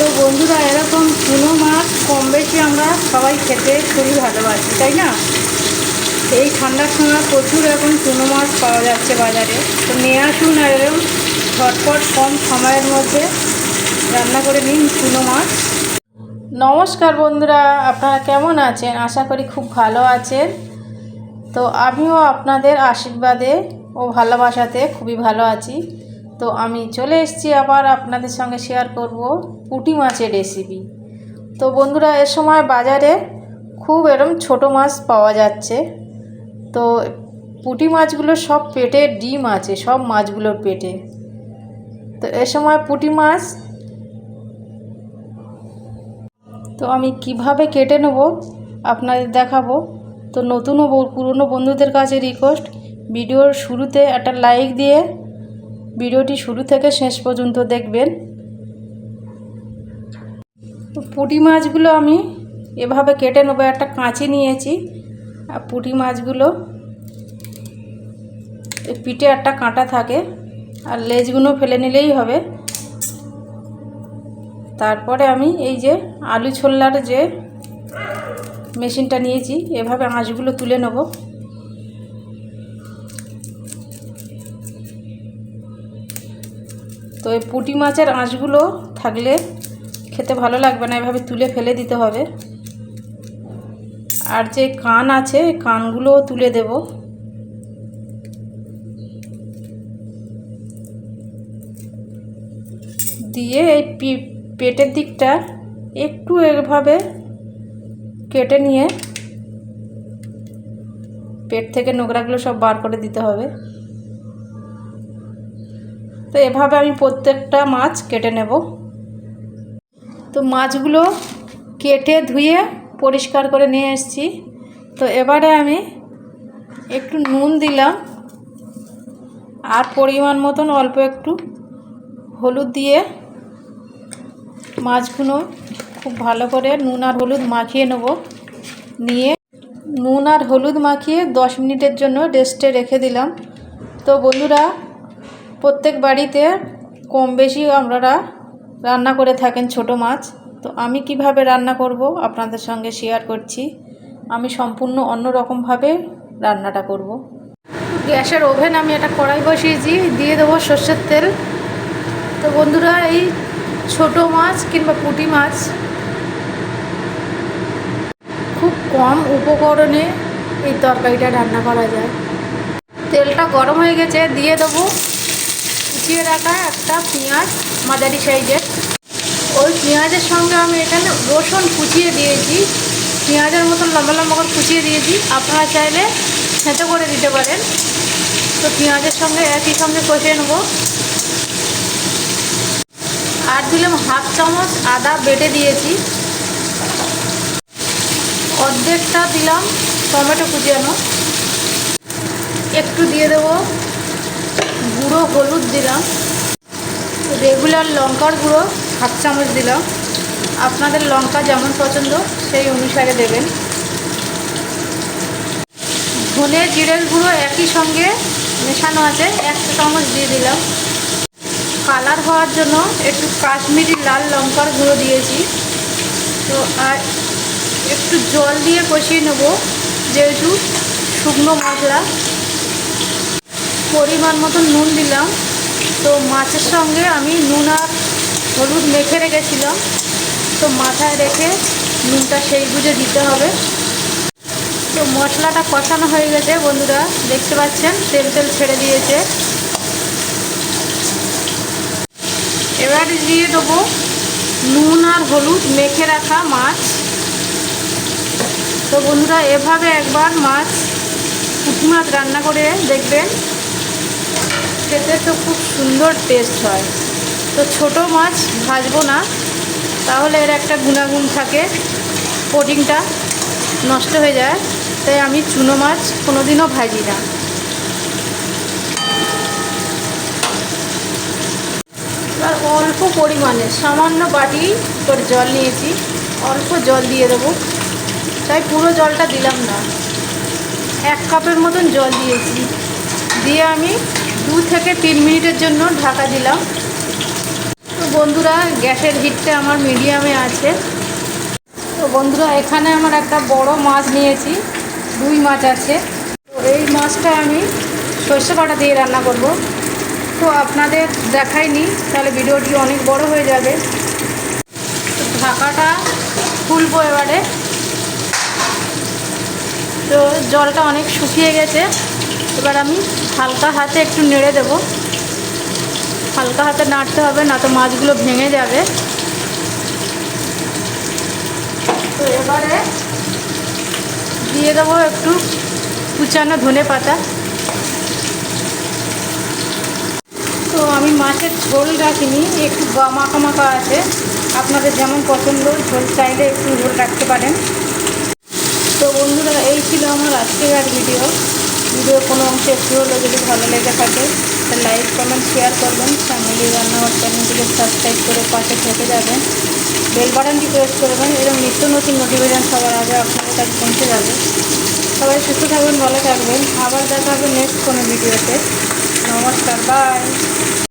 তো বন্ধুরা, এরকম চুনো মাছ কম বেশি আমরা সবাই খেতে খুবই ভালোবাসি, তাই না? এই ঠান্ডার সময় প্রচুর এখন চুনো মাছ পাওয়া যাচ্ছে বাজারে। তো নিয়ে আসুন আর এরকম ঝটপট কম সময়ের মধ্যে রান্না করে নিন চুনো মাছ। নমস্কার বন্ধুরা, আপনারা কেমন আছেন? আশা করি খুব ভালো আছেন। তো আমিও আপনাদের আশীর্বাদে ও ভালোবাসাতে খুবই ভালো আছি। তো আমি চলে এসেছি আবার আপনাদের সঙ্গে শেয়ার করব পুঁটি মাছের রেসিপি তো বন্ধুরা, এ সময় বাজারে খুব এরম ছোট মাছ পাওয়া যাচ্ছে। তো পুঁটি মাছগুলো সব পেটে ডিম আছে, সব মাছগুলোর পেটে। তো এ সময় পুঁটি মাছ। তো আমি কীভাবে কেটে নেব আপনাদের দেখাবো। তো নতুন ও পুরনো বন্ধুদের কাছে রিকোয়েস্ট ভিডিওর শুরুতে একটা লাইক দিয়ে ভিডিওটি শুরু থেকে শেষ পর্যন্ত দেখবেন। পুঁটি মাছগুলো আমি এভাবে কেটে নেব। একটা কাঁচি নিয়েছি আর পুঁটি মাছগুলো পিঠে একটা কাঁটা থাকে আর লেজগুলো ফেলে নিলেই হবে। তারপরে আমি এই যে আলু ছোলার যে মেশিনটা নিয়েছি, এভাবে আঁশগুলো তুলে নেব। তো এই পুঁটি মাছের আঁশগুলো থাকলে খেতে ভালো লাগবে না, এভাবে তুলে ফেলে দিতে হবে। আর যে কান আছে, এই কানগুলোও তুলে দেব। দিয়ে এই পেটের দিকটা একটু এভাবে কেটে নিয়ে পেট থেকে নোংরাগুলো সব বার করে দিতে হবে। তো এভাবে আমি প্রত্যেকটা মাছ কেটে নেব। তো মাছগুলো কেটে ধুয়ে পরিষ্কার করে নিয়ে এসেছি। তো এবারে আমি একটু নুন দিলাম আর পরিমাণ মতন অল্প একটু হলুদ দিয়ে মাছগুলো খুব ভালো করে নুন আর হলুদ মাখিয়ে নেব। নিয়ে নুন আর হলুদ মাখিয়ে দশ মিনিটের জন্য রেস্টে রেখে দিলাম। তো বন্ধুরা প্রত্যেক বাড়িতে কম বেশি আপনারা রান্না করে থাকেন ছোট মাছ। তো আমি কীভাবে রান্না করব আপনাদের সঙ্গে শেয়ার করছি। আমি সম্পূর্ণ অন্য রকমভাবে রান্নাটা করব। গ্যাসের ওভেন আমি একটা কড়াই বসিয়েছি, দিয়ে দেবো সর্ষের তেল। তো বন্ধুরা, এই ছোট মাছ কিংবা পুঁটি মাছ খুব কম উপকরণে এই তরকারিটা রান্না করা যায়। তেলটা গরম হয়ে গেছে, দিয়ে দেবো কুচিয়ে রাখা একটা পেঁয়াজ মাঝারি সাইজের। ওই পেঁয়াজের সঙ্গে আমি এখানে রসুন কুচিয়ে দিয়েছি। পেঁয়াজের মতন লম্বা লম্বা করে কুচিয়ে দিয়েছি। আপনারা চাইলে সেঁতো করে দিতে পারেন। তো পেঁয়াজের সঙ্গে একই সঙ্গে কষিয়ে নেব। আর দিলাম হাফ চামচ আদা বেটে দিয়েছি। অর্ধেকটা দিলাম টমেটো কুচানো একটু দিয়ে দেবো। গুঁড়ো, হলুদ দিলাম। রেগুলার লঙ্কার গুঁড়ো, হাফ চামচ দিলাম। আপনাদের লঙ্কা যেমন পছন্দ, সেই অনুসারে দেবেন। ধনে জিরের গুঁড়ো একই সঙ্গে মেশানো আছে একটা চামচ দিয়ে দিলাম। কালার হওয়ার জন্য একটু কাশ্মীরি লাল লঙ্কার গুঁড়ো দিয়েছি। তো আর একটু জল দিয়ে কষিয়ে নেব, যেহেতু শুকনো মশলা। পরিমাণ মতন নুন দিলাম। তো মাছের সঙ্গে আমি নুন আর হলুদ মেখে রেখেছিলাম। তো মাথায় রেখে নুনটা সেই বুঝে দিতে হবে। তো মশলাটা কষানো হয়ে গেছে বন্ধুরা, দেখতে পাচ্ছেন, তেল তেল ছেড়ে দিয়েছে। এবার দিয়ে দেবো নুন আর হলুদ মেখে রাখা মাছ। তো বন্ধুরা, এভাবে একবার মাছ পুঁটি মাছ রান্না করে দেখবেন। খেতে তো খুব সুন্দর টেস্ট হয়। তো ছোট মাছ ভাজবো না, তাহলে এর একটা গুণাগুণ থাকে। প্রোটিনটা নষ্ট হয়ে যায়, তাই আমি চুনো মাছ কোনোদিনও ভাজি না। এবার অল্প পরিমাণে সামান্য বাটি করে জল নিয়েছি, অল্প জল দিয়ে দেবো। তাই পুরো জলটা দিলাম না। এক কাপের মতন জল দিয়েছি। দিয়ে আমি দু থেকে তিন মিনিটের জন্য ঢাকা দিলাম। তো বন্ধুরা, গ্যাসের হিটটা আমার মিডিয়ামে আছে। তো বন্ধুরা, এখানে আমার একটা বড় মাছ নিয়েছি, রুই মাছ আছে। তো এই মাছটা আমি সর্ষে বাটা দিয়ে রান্না করব। তো আপনাদের দেখাইনি, তাহলে ভিডিওটি অনেক বড় হয়ে যাবে। ঢাকাটা খুলবো এবারে। তো জলটা অনেক শুকিয়ে গেছে। এবার আমি হালকা হাতে একটু নেড়ে দেবো। হালকা হাতে নাড়তে হবে, না তো মাছগুলো ভেঙে যাবে। তো এবারে দিয়ে দেবো একটু কুচানো ধনে পাতা। তো আমি মাছের ঝোল রাখিনি, একটু মাখা মাখা আছে। আপনাদের যেমন পছন্দ, ঝোল চাইলে একটু ঝোল রাখতে পারেন। তো বন্ধুরা, এই ছিল আমার আজকের ভিডিও ভিডিও কোনো অংশে একটু হলেও যদি ভালো লেগে থাকে, তো লাইক কমেন্ট শেয়ার করবেন। ফ্যামিলি রান্নাঘর চ্যানেলটিকে সাবস্ক্রাইব করে পাশে থেকে যাবেন। বেল বাটনটি প্রেস করবেন এবং নিত্য নতুন নোটিফিকেশান সবার আগে আপনাদের কাছে পৌঁছে যাবে। সবাই সুস্থ থাকবেন, ভালো থাকবেন। আবার দেখা হবে নেক্সট কোনো ভিডিওতে নমস্কার বাই